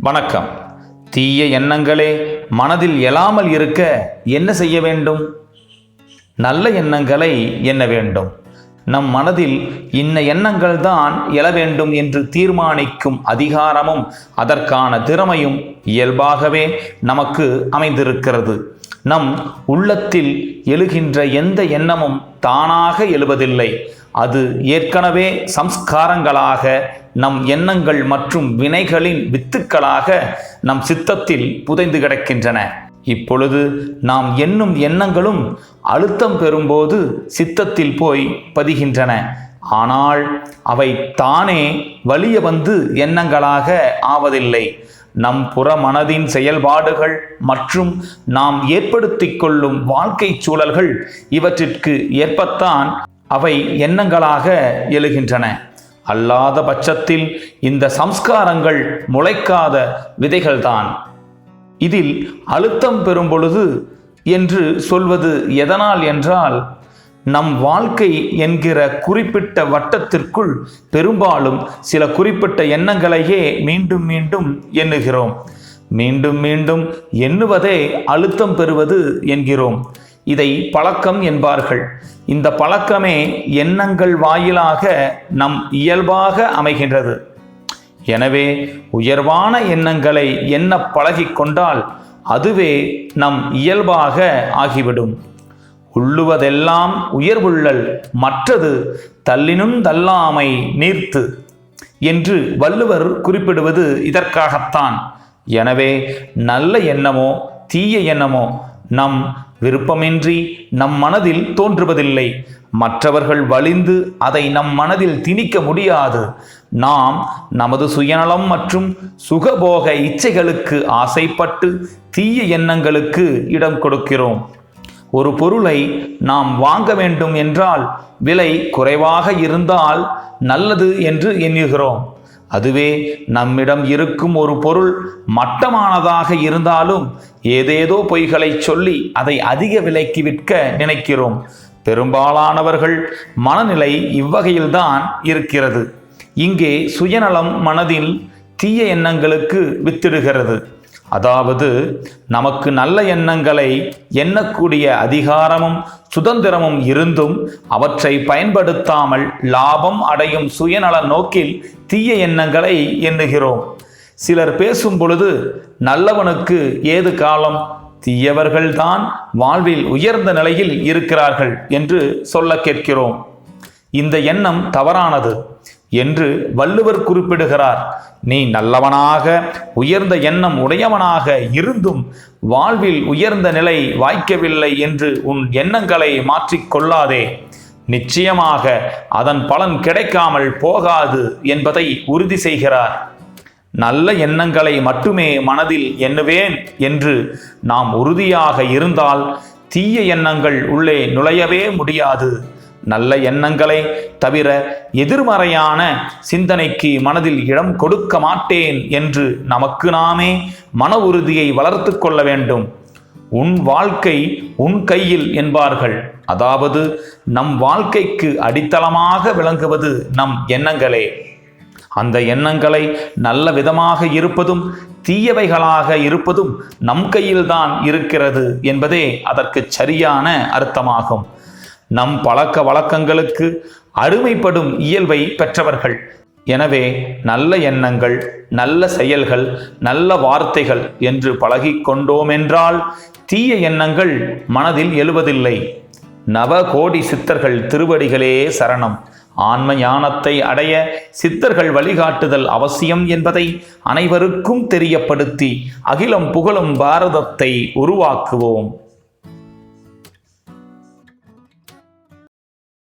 வணக்கம். தீய எண்ணங்களே மனதில் எழாமல் இருக்க என்ன செய்ய வேண்டும்? நல்ல எண்ணங்களை எண்ண வேண்டும். நம் மனதில் இன்ன எண்ணங்கள் தான் எழ வேண்டும் என்று தீர்மானிக்கும் அதிகாரமும் அதற்கான திறமையும் இயல்பாகவே நமக்கு அமைந்திருக்கிறது. நம் உள்ளத்தில் எழுகின்ற எந்த எண்ணமும் தானாக எழுவதில்லை. அது ஏற்கனவே சம்ஸ்காரங்களாக நம் எண்ணங்கள் மற்றும் வினைகளின் வித்துக்களாக நம் சித்தத்தில் புதைந்து கிடக்கின்றன. இப்பொழுது நாம் எண்ணும் எண்ணங்களும் அழுத்தம் பெறும்போது சித்தத்தில் போய் பதிகின்றன. ஆனால் அவை தானே வலிய வந்து எண்ணங்களாக ஆவதில்லை. நம் புற மனதின் செயல்பாடுகள் மற்றும் நாம் ஏற்படுத்திக் கொள்ளும் வாழ்க்கை சூழல்கள் இவற்றிற்கு ஏற்பத்தான் அவை எண்ணங்களாக எழுகின்றன. அல்லாத பட்சத்தில் இந்த சம்ஸ்காரங்கள் முளைக்காத விதைகள்தான். இதில் அழுத்தம் பெறும் பொழுது என்று சொல்வது எதனால் என்றால் நம் வாழ்க்கை என்கிற குறிப்பிட்ட வட்டத்திற்குள் பெரும்பாலும் சில குறிப்பிட்ட எண்ணங்களையே மீண்டும் மீண்டும் எண்ணுகிறோம். மீண்டும் மீண்டும் எண்ணுவதே அழுத்தம் பெறுவது என்கிறோம். இதை பழக்கம் என்பார்கள். இந்த பழக்கமே எண்ணங்கள் வாயிலாக நம் இயல்பாக அமைகின்றது. எனவே உயர்வான எண்ணங்களை எண்ண பழகிக்கொண்டால் அதுவே நம் இயல்பாக ஆகிவிடும். உள்ளுவதெல்லாம் உயர்வுள்ளல் மற்றது தள்ளினும் தள்ளாமை நீர்த்து என்று வள்ளுவர் குறிப்பிடுவது இதற்காகத்தான். எனவே நல்ல எண்ணமோ தீய எண்ணமோ நம் விருப்பமின்றி நம் மனதில் தோன்றுவதில்லை. மற்றவர்கள் வலிந்து அதை நம் மனதில் திணிக்க முடியாது. நாம் நமது சுயநலம் மற்றும் சுகபோக இச்சைகளுக்கு ஆசைப்பட்டு தீய எண்ணங்களுக்கு இடம் கொடுக்கிறோம். ஒரு பொருளை நாம் வாங்க வேண்டும் என்றால் விலை குறைவாக இருந்தால் நல்லது என்று எண்ணுகிறோம். அதுவே நம்மிடம் இருக்கும் ஒரு பொருள் மட்டமானதாக இருந்தாலும் ஏதேதோ பொய்களை சொல்லி அதை அதிக விலைக்கு விற்க நினைக்கிறோம். பெரும்பாலானவர்கள் மனநிலை இவ்வகையில்தான் இருக்கிறது. இங்கே சுயநலம் மனதில் தீய எண்ணங்களுக்கு வித்திடுகிறது. அதாவது நமக்கு நல்ல எண்ணங்களை எண்ணக்கூடிய அதிகாரமும் சுதந்திரமும் இருந்தும் அவற்றை பயன்படுத்தாமல் லாபம் அடையும் சுயநல நோக்கில் தீய எண்ணங்களை எண்ணுகிறோம். சிலர் பேசும் பொழுது நல்லவனுக்கு ஏது காலம்? தீயவர்கள்தான் வாழ்வில் உயர்ந்த நிலையில் இருக்கிறார்கள் என்று சொல்ல கேட்கிறோம். இந்த எண்ணம் தவறானது. என்று வள்ளுவர் குறிப்பிடுகிறார். நீ நல்லவனாக உயர்ந்த எண்ணம் உடையவனாக இருந்தும் வாழ்வில் உயர்ந்த நிலை வாய்க்கவில்லை என்று உன் எண்ணங்களை மாற்றிக்கொள்ளாதே நிச்சயமாக அதன் பலன் கிடைக்காமல் போகாது என்பதை உறுதி செய்கிறார். நல்ல எண்ணங்களை மட்டுமே மனதில் எண்ணுவேன் என்று நாம் உறுதியாக இருந்தால் தீய எண்ணங்கள் உள்ளே நுழையவே முடியாது. நல்ல எண்ணங்களை தவிர எதிர்மறையான சிந்தனைக்கு மனதில் இடம் கொடுக்க மாட்டேன் என்று நமக்கு நாமே மன உறுதியை வளர்த்து கொள்ள வேண்டும். உன் வாழ்க்கை உன் கையில் என்பார்கள். அதாவது நம் வாழ்க்கைக்கு அடித்தளமாக விளங்குவது நம் எண்ணங்களே. அந்த எண்ணங்களை நல்ல விதமாக இருப்பதும் தீயவைகளாக இருப்பதும் நம் கையில்தான் இருக்கிறது என்பதே அதற்கு சரியான அர்த்தமாகும். நம் பழக்க வழக்கங்களுக்கு அருமைப்படும் இயல்பை பெற்றவர்கள். எனவே நல்ல எண்ணங்கள் நல்ல செயல்கள் நல்ல வார்த்தைகள் என்று பழகி கொண்டோமென்றால் தீய எண்ணங்கள் மனதில் எழுவதில்லை. நவ கோடி சித்தர்கள் திருவடிகளே சரணம். ஆன்ம ஞானத்தை அடைய சித்தர்கள் வழிகாட்டுதல் அவசியம் என்பதை அனைவருக்கும் தெரியப்படுத்தி அகிலம் புகழும் பாரதத்தை உருவாக்குவோம்.